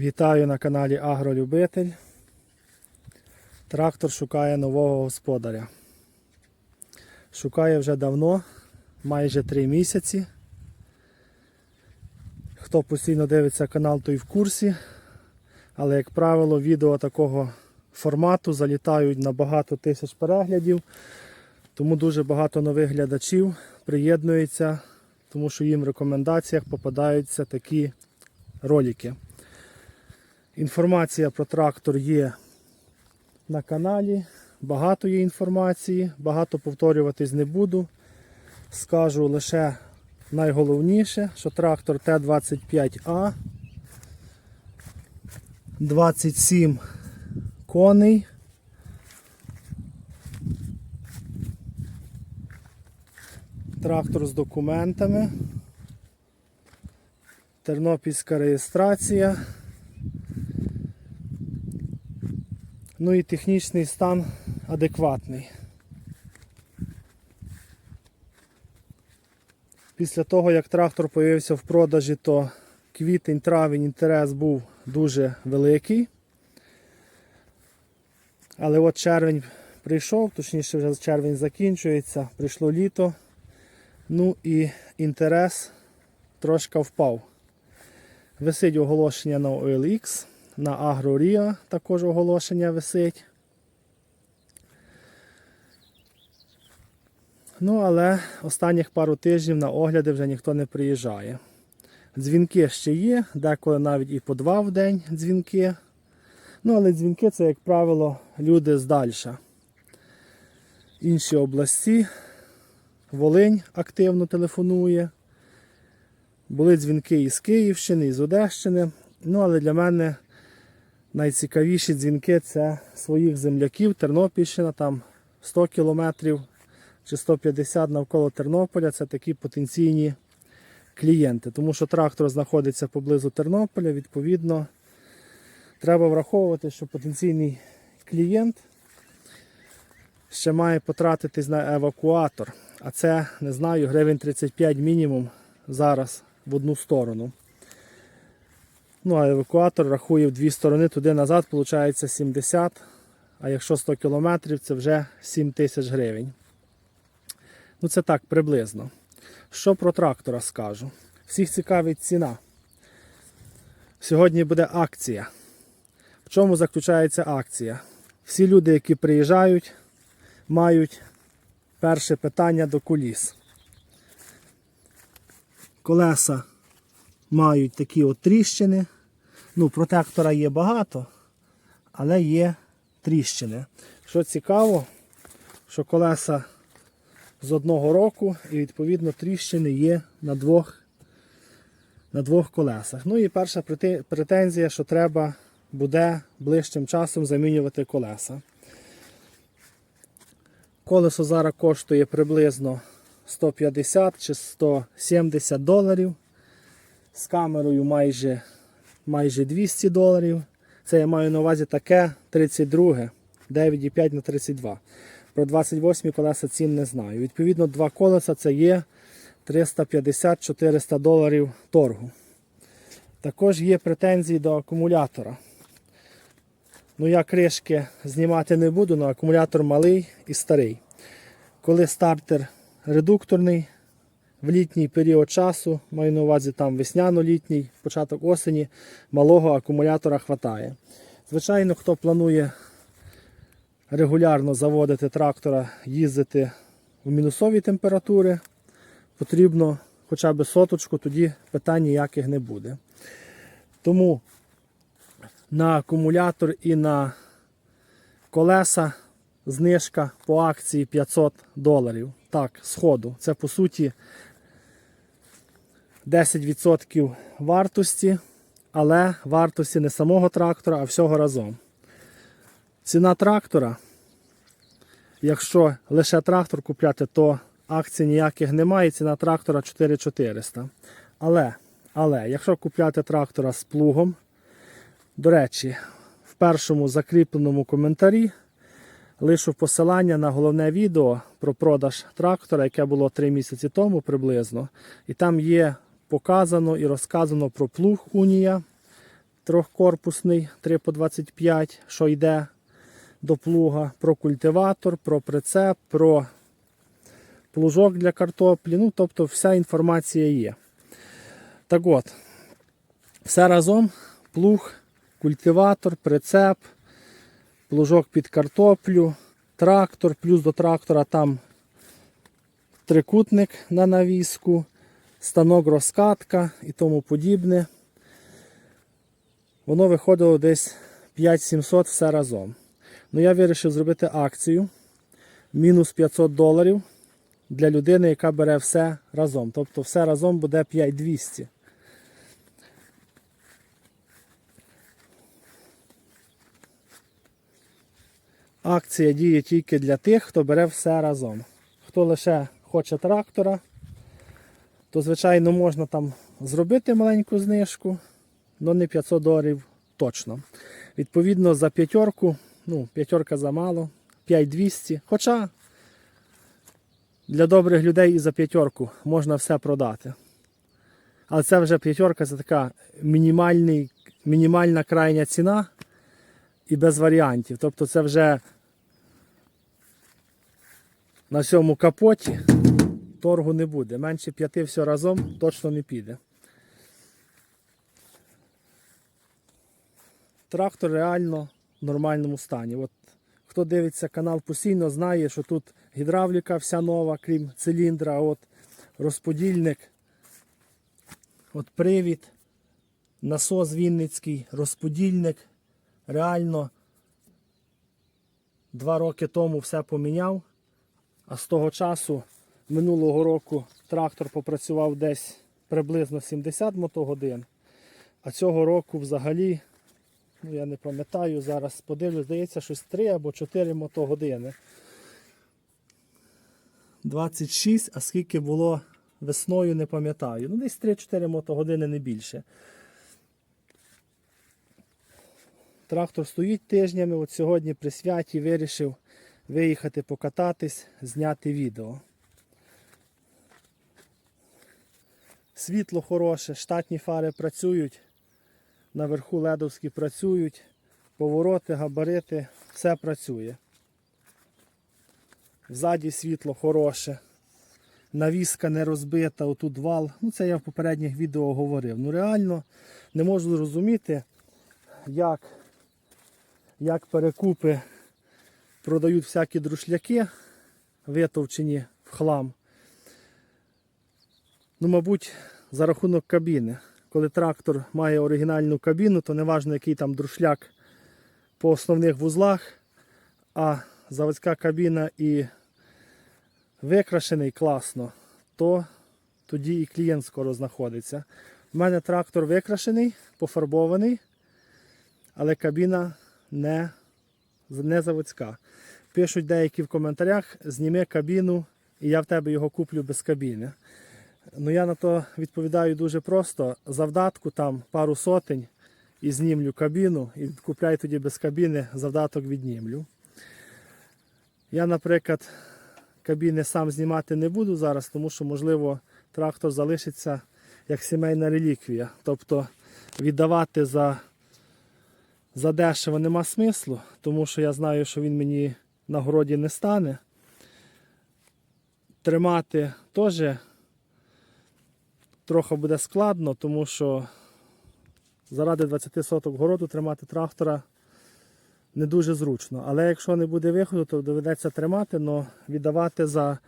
Вітаю на каналі Агролюбитель. Трактор шукає нового господаря. Шукає вже давно, майже 3 місяці. Хто постійно дивиться канал, той в курсі. Але, як правило, відео такого формату залітають на багато тисяч переглядів. Тому дуже багато нових глядачів приєднується, тому що їм в рекомендаціях попадаються такі ролики. Інформація про трактор є на каналі. Багато є інформації, багато повторюватись не буду. Скажу лише найголовніше, що трактор Т-25А 27 коней. Трактор з документами. Тернопільська реєстрація. Ну і технічний стан адекватний. Після того, як трактор появився в продажі, то квітень-травень інтерес був дуже великий. Але от червень прийшов, точніше вже червень закінчується, прийшло літо. Ну і інтерес трошки впав. Висить оголошення на OLX. На Агроріа також оголошення висить. Ну, але останніх пару тижнів на огляди вже ніхто не приїжджає. Дзвінки ще є, деколи навіть і по два в день дзвінки. Ну, але дзвінки це, як правило, люди здальша. Інші області. Волинь активно телефонує. Були дзвінки із Київщини, із Одещини. Ну, але для мене найцікавіші дзвінки це своїх земляків. Тернопільщина, там 100 кілометрів чи 150 навколо Тернополя. Це такі потенційні клієнти. Тому що трактор знаходиться поблизу Тернополя, відповідно, треба враховувати, що потенційний клієнт ще має потратитись на евакуатор. А це, не знаю, гривень 35 мінімум зараз в одну сторону. Ну, а евакуатор рахує в дві сторони, туди назад, виходить 70, а якщо 100 кілометрів, це вже 7 тисяч гривень. Ну, це так приблизно. Що про трактора скажу? Всіх цікавить ціна. Сьогодні буде акція. В чому заключається акція? Всі люди, які приїжджають, мають перше питання до куліс. Колеса мають такі от тріщини. Ну, протектора є багато, але є тріщини. Що цікаво, що колеса з одного року і відповідно тріщини є на двох, на двох колесах. Ну і перша претензія, що треба буде ближчим часом замінювати колеса. Колесо зараз коштує приблизно 150 чи 170 доларів. З камерою майже, майже 200 доларів. Це я маю на увазі таке 32, 9,5 на 32. Про 28 колеса цін не знаю. Відповідно, два колеса це є 350-400 доларів торгу. Також є претензії до акумулятора. Ну, я кришки знімати не буду, але акумулятор малий і старий. Коли стартер редукторний, в літній період часу, маю на увазі там весняно-літній, початок осені, малого акумулятора хватає. Звичайно, хто планує регулярно заводити трактора, їздити в мінусові температури, потрібно хоча б соточку, тоді питань ніяких не буде. Тому на акумулятор і на колеса знижка по акції 500 доларів. Так, сходу. Це по суті 10% вартості, але вартості не самого трактора, а всього разом. Ціна трактора, якщо лише трактор купляти, то акцій ніяких немає, ціна трактора 4400. Але, але, якщо купляти трактора з плугом, до речі, в першому закріпленому коментарі лишу посилання на головне відео про продаж трактора, яке було 3 місяці тому приблизно. І там є показано і розказано про плуг Унія, трьохкорпусний 3 по 25, що йде до плуга, про культиватор, про прицеп, про плужок для картоплі. Ну, тобто вся інформація є. Так от, все разом плуг, культиватор, прицеп, плужок під картоплю, трактор, плюс до трактора там трикутник на навіску, станок розкатка і тому подібне. Воно виходило десь 5700 все разом. Ну я вирішив зробити акцію мінус 500 доларів для людини, яка бере все разом. Тобто все разом буде 5200. Акція діє тільки для тих, хто бере все разом. Хто лише хоче трактора, то звичайно можна там зробити маленьку знижку, але не 500 доларів точно. Відповідно, за п'ятерку, ну, п'ятерка замало, 5200. Хоча для добрих людей і за п'ятерку можна все продати. Але це вже п'ятерка, це така мінімальний, мінімальна крайня ціна і без варіантів. Тобто це вже на цьому капоті торгу не буде. Менше п'яти все разом точно не піде. Трактор реально в нормальному стані. От, хто дивиться канал постійно, знає, що тут гідравліка вся нова, крім циліндра, от розподільник, от привід, насос Вінницький, розподільник. Реально два роки тому все поміняв. А з того часу минулого року трактор попрацював десь приблизно 70 мотогодин. А цього року взагалі, ну я не пам'ятаю, зараз подивлюсь, здається, щось 3 або 4 мотогодини. 26, а скільки було весною, не пам'ятаю. Ну, десь 3-4 мотогодини не більше. Трактор стоїть тижнями. От сьогодні при святі вирішив виїхати покататись, зняти відео. Світло хороше, штатні фари працюють, наверху ледовські працюють, повороти, габарити, все працює. Ззаді світло хороше, навіска не розбита, отут вал. Ну це я в попередніх відео говорив. Ну реально не можу зрозуміти, як, як перекупи продають всякі друшляки, витовчені в хлам. Ну, мабуть, за рахунок кабіни. Коли трактор має оригінальну кабіну, то не важливо, який там друшляк по основних вузлах, а заводська кабіна і викрашений класно, то тоді і клієнт скоро знаходиться. У мене трактор викрашений, пофарбований, але кабіна не, не заводська. Пишуть деякі в коментарях, зніми кабіну і я в тебе його куплю без кабіни. Ну я на то відповідаю дуже просто. Завдатку там пару сотень і знімлю кабіну, і купляй тоді без кабіни, завдаток віднімлю. Я, наприклад, кабіни сам знімати не буду зараз, тому що, можливо, трактор залишиться як сімейна реліквія. Тобто віддавати за, за дешево нема смислу, тому що я знаю, що він мені на городі не стане. Тримати теж трохи буде складно, тому що заради 20 соток городу тримати трактора не дуже зручно. Але якщо не буде виходу, то доведеться тримати, але віддавати за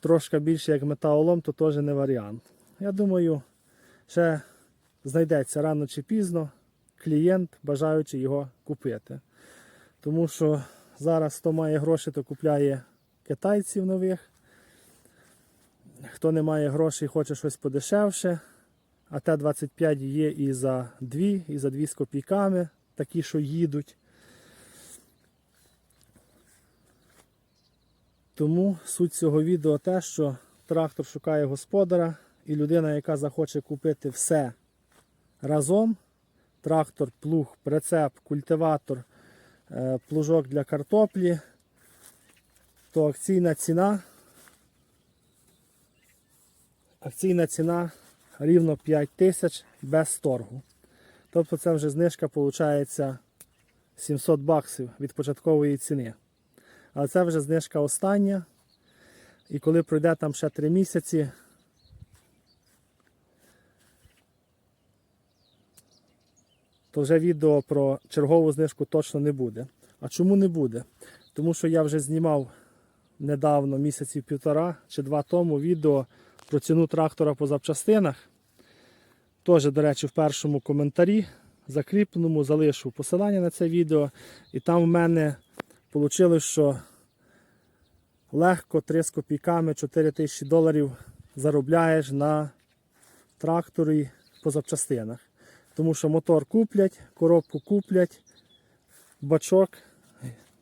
трошки більше як металолом, то теж не варіант. Я думаю, ще знайдеться рано чи пізно клієнт, бажаючи його купити. Тому що зараз хто має гроші, то купляє китайців нових. Хто не має грошей, хоче щось подешевше. А Т-25 є і за 2, і за 2 з копійками, такі, що їдуть. Тому суть цього відео те, що трактор шукає господара, і людина, яка захоче купити все разом: трактор, плуг, прицеп, культиватор, е, плужок для картоплі, то акційна ціна. Акційна ціна рівно 5 тисяч без торгу. Тобто це вже знижка виходить 700 баксів від початкової ціни. Але це вже знижка остання. І коли пройде там ще 3 місяці, то вже відео про чергову знижку точно не буде. А чому не буде? Тому що я вже знімав недавно, місяців півтора чи два тому, відео про ціну трактора по запчастинах. Теж, до речі, в першому коментарі закріпленому залишу посилання на це відео. І там в мене вийшло, що легко 3 з копійками 4 тисячі доларів заробляєш на тракторі по запчастинах. Тому що мотор куплять, коробку куплять, бачок,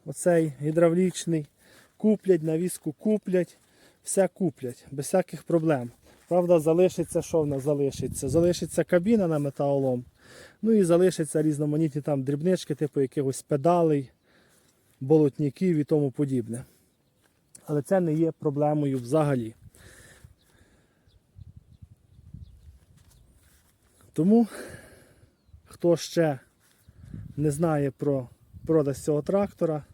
оцей гідравлічний, куплять, навіску куплять, все куплять, без всяких проблем. Правда, залишиться, що в нас залишиться? Залишиться кабіна на металолом, ну і залишаться різноманітні там дрібнички, типу якихось педалей, болотників і тому подібне. Але це не є проблемою взагалі. Тому, хто ще не знає про продаж цього трактора,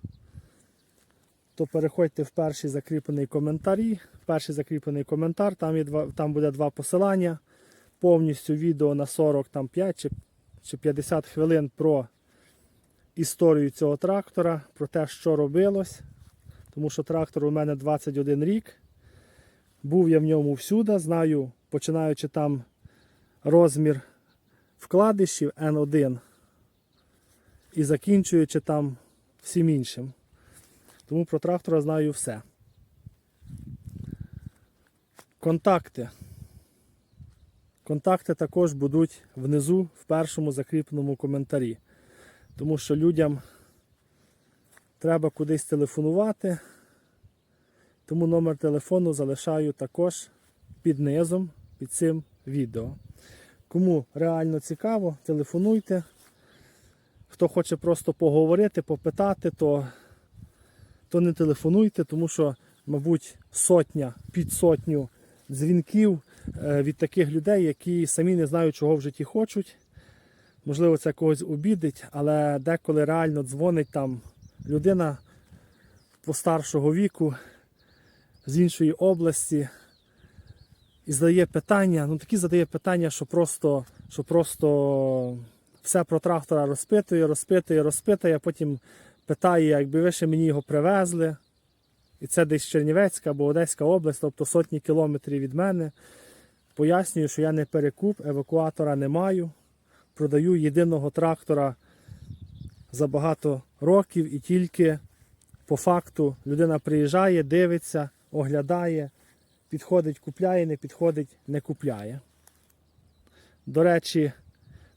то переходьте в перший закріплений коментарі. Перший закріплений коментар, там, є два, там буде два посилання. Повністю відео на 45 чи, чи 50 хвилин про історію цього трактора, про те, що робилось. Тому що трактор у мене 21 рік. Був я в ньому всюди, знаю, починаючи там розмір вкладишів N1 і закінчуючи там всім іншим. Тому про трактора знаю все. Контакти. Контакти також будуть внизу в першому закріпленому коментарі. Тому що людям треба кудись телефонувати. Тому номер телефону залишаю також під низом, під цим відео. Кому реально цікаво, телефонуйте. Хто хоче просто поговорити, попитати, то, то не телефонуйте, тому що, мабуть, сотня, під сотню дзвінків е, від таких людей, які самі не знають, чого в житті хочуть. Можливо, це когось обідить, але деколи реально дзвонить там людина постаршого віку з іншої області і задає питання, ну такі задає питання, що просто, що просто все про трактора розпитує, розпитує, розпитує, а потім питає, якби ви ще мені його привезли. І це десь Чернівецька або Одеська область, тобто сотні кілометрів від мене. Пояснюю, що я не перекуп, евакуатора не маю. Продаю єдиного трактора за багато років і тільки по факту людина приїжджає, дивиться, оглядає, підходить, купляє, не підходить, не купляє. До речі,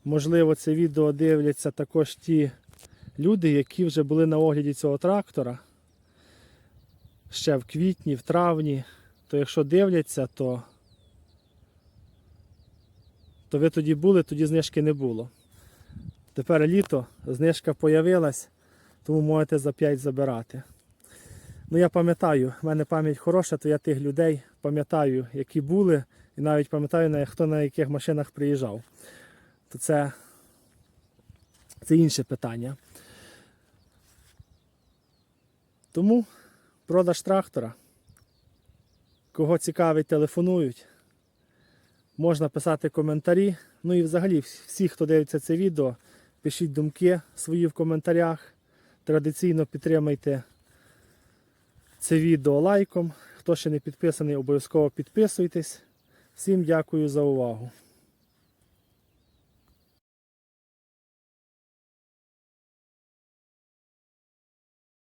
можливо, це відео дивляться також ті люди, які вже були на огляді цього трактора ще в квітні, в травні. То якщо дивляться, то, то ви тоді були, тоді знижки не було. Тепер літо, знижка появилась, тому можете за 5 забирати. Ну я пам'ятаю, в мене пам'ять хороша, то я тих людей пам'ятаю, які були, і навіть пам'ятаю, хто на яких машинах приїжджав. То це, це інше питання. Тому продаж трактора. Кого цікавить, телефонують. Можна писати коментарі. Ну і взагалі всі, хто дивиться це відео, пишіть думки свої в коментарях. Традиційно підтримайте це відео лайком. Хто ще не підписаний, обов'язково підписуйтесь. Всім дякую за увагу.